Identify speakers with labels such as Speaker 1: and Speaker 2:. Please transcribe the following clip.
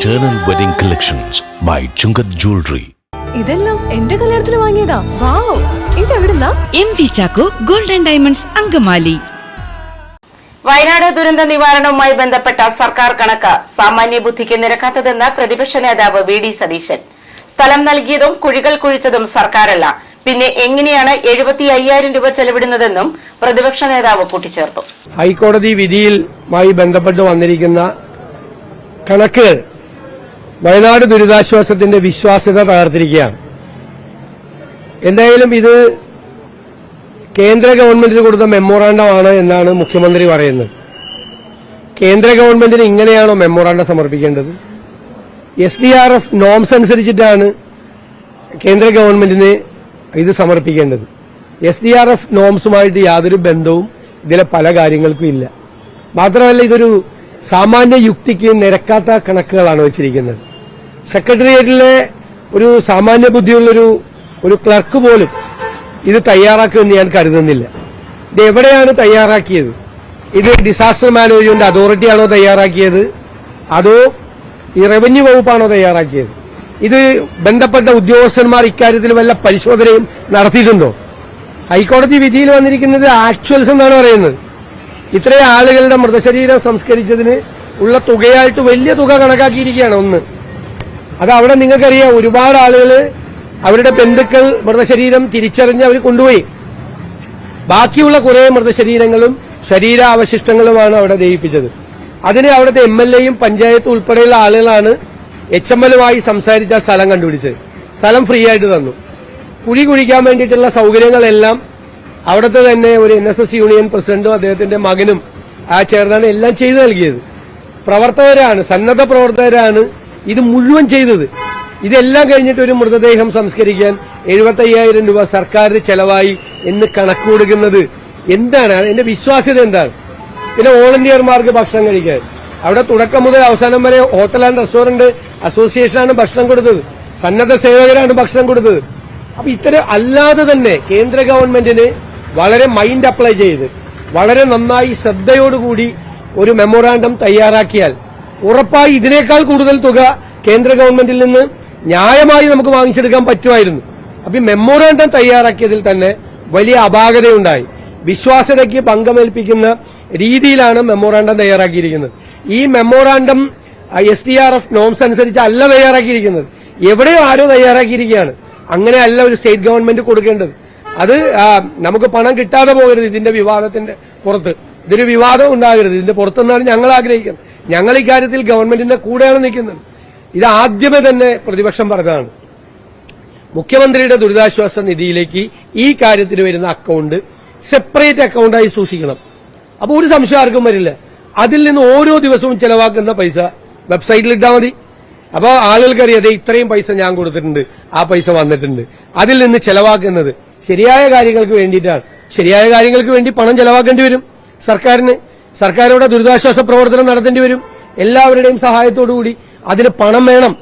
Speaker 1: Eternal Wedding Collections by Chungath Jewelry.
Speaker 2: ഇതെല്ലാം എന്റെ കല്യാണത്തിന് വാങ്ങിയതാ. Wow ഇതെവിടുന്നാ
Speaker 3: M V Chacko golden diamonds Angamaly.
Speaker 4: Wayanad ദുരന്ത നിവാരണവുമായി ബന്ധപ്പെട്ട സർക്കാർ കണക്ക്. സാമാന്യ ബുദ്ധിക്ക് നിരക്കാത്തതെന്ന് പ്രതിപക്ഷ നേതാവ് വി ഡി സതീശൻ. സ്ഥലം നൽകിയതും കുഴികൾ കുഴിച്ചതും സർക്കാരല്ല. പിന്നെ എങ്ങനെയാണ് എഴുപത്തി അയ്യായിരം രൂപ ചെലവിടുന്നതെന്നും പ്രതിപക്ഷ നേതാവ് കൂട്ടിച്ചേർത്തു.
Speaker 5: ഹൈക്കോടതി വിധിയിൽ ബന്ധപ്പെട്ട് വന്നിരിക്കുന്ന കണക്കുകൾ വയനാട് ദുരിതാശ്വാസത്തിന്റെ വിശ്വാസ്യത തകർത്തിരിക്കുകയാണ്. എന്തായാലും ഇത് കേന്ദ്ര ഗവൺമെന്റിന് കൊടുത്ത മെമ്മോറാണ്ടമാണ് എന്നാണ് മുഖ്യമന്ത്രി പറയുന്നത്. കേന്ദ്ര ഗവൺമെന്റിന് ഇങ്ങനെയാണോ മെമ്മോറാണ്ടം സമർപ്പിക്കേണ്ടത്? S D R F norms അനുസരിച്ചിട്ടാണ് കേന്ദ്ര ഗവൺമെന്റിന് ഇത് സമർപ്പിക്കേണ്ടത്. എസ് ഡി ആർ എഫ് നോംസുമായിട്ട് യാതൊരു ബന്ധവും ഇതിലെ പല കാര്യങ്ങൾക്കും ഇല്ല. മാത്രമല്ല ഇതൊരു സാമാന്യ യുക്തിക്ക് നിരക്കാത്ത കണക്കുകളാണ് വെച്ചിരിക്കുന്നത്. സെക്രട്ടേറിയറ്റിലെ ഒരു സാമാന്യ ബുദ്ധിയുള്ളൊരു ഒരു ക്ലർക്ക് പോലും ഇത് തയ്യാറാക്കുമെന്ന് ഞാൻ കരുതുന്നില്ല. ഇത് എവിടെയാണ് തയ്യാറാക്കിയത്? ഇത് ഡിസാസ്റ്റർ മാനേജ്മെന്റ് അതോറിറ്റിയാണോ തയ്യാറാക്കിയത്? അതോ ഈ റവന്യൂ വകുപ്പാണോ തയ്യാറാക്കിയത്? ഇത് ബന്ധപ്പെട്ട ഉദ്യോഗസ്ഥന്മാർ ഇക്കാര്യത്തിൽ വല്ല പരിശോധനയും നടത്തിയിട്ടുണ്ടോ? ഹൈക്കോടതി വിധിയിൽ വന്നിരിക്കുന്നത് ആക്ച്വൽസ് എന്നാണ് പറയുന്നത്. ഇത്രയും ആളുകളുടെ മൃതശരീരം സംസ്കരിച്ചതിന് ഉള്ള തുകയായിട്ട് വലിയ തുക കണക്കാക്കിയിരിക്കുകയാണ് ഒന്ന്. അത് അവിടെ നിങ്ങൾക്കറിയാം ഒരുപാട് ആളുകൾ അവരുടെ ബന്ധുക്കൾ മൃതശരീരം തിരിച്ചറിഞ്ഞ് അവർ കൊണ്ടുപോയി. ബാക്കിയുള്ള കുറെ മൃതശരീരങ്ങളും ശരീരാവശിഷ്ടങ്ങളുമാണ് അവിടെ ദഹിപ്പിച്ചത്. അതിന് അവിടുത്തെ എം എൽ എയും പഞ്ചായത്ത് ഉൾപ്പെടെയുള്ള ആളുകളാണ് എച്ച് എം എല്ലുമായി സംസാരിച്ച സ്ഥലം കണ്ടുപിടിച്ചത്. സ്ഥലം ഫ്രീ ആയിട്ട് തന്നു. കുഴി കുഴിക്കാൻ വേണ്ടിയിട്ടുള്ള സൗകര്യങ്ങളെല്ലാം അവിടുത്തെ തന്നെ ഒരു എൻ യൂണിയൻ പ്രസിഡന്റും അദ്ദേഹത്തിന്റെ മകനും ആ ചേർന്നാണ് എല്ലാം ചെയ്തു നൽകിയത്. പ്രവർത്തകരാണ് സന്നദ്ധ പ്രവർത്തകരാണ് ഇത് മുഴുവൻ ചെയ്തത്. ഇതെല്ലാം കഴിഞ്ഞിട്ട് ഒരു മൃതദേഹം സംസ്കരിക്കാൻ എഴുപത്തി അയ്യായിരം രൂപ സർക്കാരിന് ചെലവായി എന്ന് കണക്ക് കൊടുക്കുന്നത് എന്താണ്? എന്റെ വിശ്വാസ്യത എന്താണ്? പിന്നെ വോളണ്ടിയർമാർക്ക് ഭക്ഷണം കഴിക്കാൻ. അവിടെ തുടക്കം മുതൽ അവസാനം വരെ ഹോട്ടൽ ആൻഡ് റെസ്റ്റോറന്റ് അസോസിയേഷനാണ് ഭക്ഷണം കൊടുത്തത്. സന്നദ്ധ സേവകരാണ് ഭക്ഷണം കൊടുത്തത്. അപ്പൊ ഇത്തരം അല്ലാതെ തന്നെ കേന്ദ്ര ഗവൺമെന്റിന് വളരെ മൈൻഡ് അപ്ലൈ ചെയ്ത് വളരെ നന്നായി ശ്രദ്ധയോടുകൂടി ഒരു മെമ്മോറാണ്ടം തയ്യാറാക്കിയാൽ ഉറപ്പായി ഇതിനേക്കാൾ കൂടുതൽ തുക കേന്ദ്ര ഗവൺമെന്റിൽ നിന്ന് ന്യായമായി നമുക്ക് വാങ്ങിച്ചെടുക്കാൻ പറ്റുമായിരുന്നു. അപ്പൊ ഈ മെമ്മോറാണ്ടം തയ്യാറാക്കിയതിൽ തന്നെ വലിയ അപാകതയുണ്ടായി. വിശ്വാസ്യതയ്ക്ക് പങ്കമേൽപ്പിക്കുന്ന രീതിയിലാണ് മെമ്മോറാണ്ടം തയ്യാറാക്കിയിരിക്കുന്നത്. ഈ memorandum S D R F norms അനുസരിച്ച് അല്ല തയ്യാറാക്കിയിരിക്കുന്നത്. എവിടെയോ ആരോ തയ്യാറാക്കിയിരിക്കുകയാണ്. അങ്ങനെയല്ല ഒരു സ്റ്റേറ്റ് ഗവൺമെന്റ് കൊടുക്കേണ്ടത്. അത് നമുക്ക് പണം കിട്ടാതെ പോകരുത് ഇതിന്റെ വിവാദത്തിന്റെ പുറത്ത്. ഇതൊരു വിവാദം ഉണ്ടാകരുത്. ഇതിന്റെ പുറത്തുനിന്നാണ് ഞങ്ങൾ ആഗ്രഹിക്കുന്നത്. ഞങ്ങൾ ഇക്കാര്യത്തിൽ ഗവൺമെന്റിന്റെ കൂടെയാണ് നിൽക്കുന്നത്. ഇത് ആദ്യമേ തന്നെ പ്രതിപക്ഷം പറഞ്ഞതാണ്. മുഖ്യമന്ത്രിയുടെ ദുരിതാശ്വാസ നിധിയിലേക്ക് ഈ കാര്യത്തിന് വരുന്ന അക്കൗണ്ട് സെപ്പറേറ്റ് അക്കൗണ്ടായി സൂക്ഷിക്കണം. അപ്പോൾ ഒരു സംശയം ആർക്കും വരില്ല. അതിൽ നിന്ന് ഓരോ ദിവസവും ചെലവാക്കുന്ന പൈസ വെബ്സൈറ്റിൽ ഇട്ടാൽ മതി. അപ്പോൾ ആളുകൾക്കറിയാം അതെ ഇത്രയും പൈസ ഞാൻ കൊടുത്തിട്ടുണ്ട്. ആ പൈസ വന്നിട്ടുണ്ട്. അതിൽ നിന്ന് ചെലവാക്കുന്നത് ശരിയായ കാര്യങ്ങൾക്ക് വേണ്ടിയിട്ടാണ്. ശരിയായ കാര്യങ്ങൾക്ക് വേണ്ടി പണം ചെലവാക്കേണ്ടി വരും. സർക്കാരിന് സർക്കാരിവിടെ ദുരിതാശ്വാസ പ്രവർത്തനം നടത്തേണ്ടി വരും. എല്ലാവരുടെയും സഹായത്തോടു കൂടി അതിന് പണം വേണം.